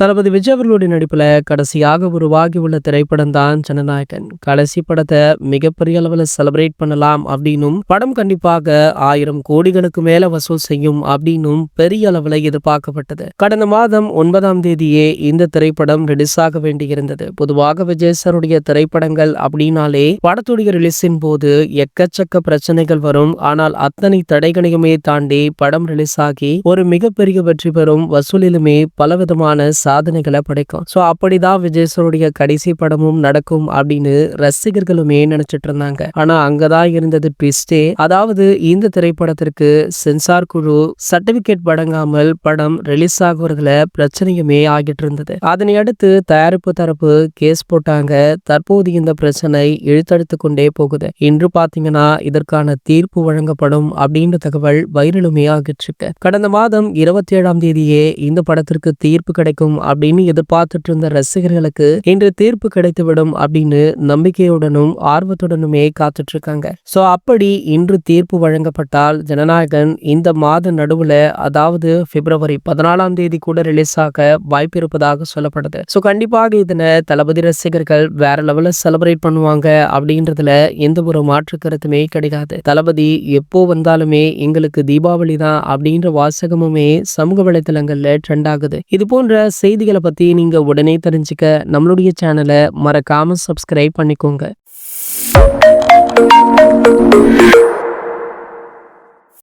தளபதி விஜய் அவர்களுடைய நடிப்புல கடைசியாக உருவாகி உள்ள திரைப்படம் தான் ஜனநாயகன். கடைசி படத்தை மிகப்பெரிய அளவுல செலிப்ரேட் பண்ணலாம் அப்படின்னும் படம் கண்டிப்பாக ஆயிரம் கோடிகளுக்கு மேல வசூல் செய்யும் அப்படின்னும் பெரிய அளவில் எதிர்பார்க்கப்பட்டது. கடந்த மாதம் ஒன்பதாம் தேதியே இந்த திரைப்படம் ரிலீஸ் ஆக வேண்டியிருந்தது. பொதுவாக விஜய் சாருடைய திரைப்படங்கள் அப்படின்னாலே படத்துடைய ரிலீஸின் போது எக்கச்சக்க பிரச்சனைகள் வரும். ஆனால் அத்தனை தடைகளையுமே தாண்டி படம் ரிலீஸ் ஆகி ஒரு மிகப்பெரிய வெற்றி பெறும் வசூலிலுமே பலவிதமான சாதனைகளை படைக்கும். ஸோ அப்படிதான் விஜய் சாருடைய கடைசி படமும் நடக்கும் அப்படின்னு ரசிகர்களுமே நினைச்சிட்டு இருந்தாங்க. ஆனா அங்கதான் இருந்தது ட்விஸ்டே அதாவது இந்த திரைப்படத்திற்கு சென்சார் குழு சர்டிபிகேட் வழங்காமல் படம் ரிலீஸ் ஆகுறதுல பிரச்சனையுமே ஆகிட்டு இருந்தது. அதனை அடுத்து தயாரிப்பு தரப்பு கேஸ் போட்டாங்க. தற்போது இந்த பிரச்சனை இழுத்தடுத்து கொண்டே போகுது. இன்று பாத்தீங்கன்னா இதற்கான தீர்ப்பு வழங்கப்படும் அப்படின்ற தகவல் வைரலுமே ஆகிட்டு இருக்கு. கடந்த மாதம் இருபத்தி ஏழாம் தேதியே இந்த படத்திற்கு தீர்ப்பு கிடைக்கும் அப்படின்னு எதிர்பார்த்துட்டு இருந்த ரசிகர்களுக்கு இன்று தீர்ப்பு கிடைத்துவிடும் அப்படின்னு நம்பிக்கையுடனும் ஆர்வத்துடனுமே காத்துட்டு இருக்காங்க சோ அப்படி இன்று தீர்ப்பு வழங்கப்பட்டால் ஜனநாயகன் இந்த மாத நடுவுல அதாவது பிப்ரவரி பதினாலாம் தேதி கூட ரிலீஸ் ஆக வாய்ப்பு இருப்பதாக சொல்லப்படுது. சோ கண்டிப்பாக இதனை தளபதி ரசிகர்கள் வேற லெவலில் செலிப்ரேட் பண்ணுவாங்க அப்படின்றதுல எந்த ஒரு மாற்று கருத்துமே கிடையாது. தளபதி எப்போ வந்தாலுமே எங்களுக்கு தீபாவளி தான் அப்படின்ற வாசகமுமே சமூக வலைத்தளங்கள்ல ட்ரெண்ட் ஆகுது. இது போன்ற செய்திகளை பற்றி நீங்கள் உடனே தெரிஞ்சுக்க நம்மளுடைய சேனலை மறக்காமல் சப்ஸ்கிரைப் பண்ணிக்கோங்க.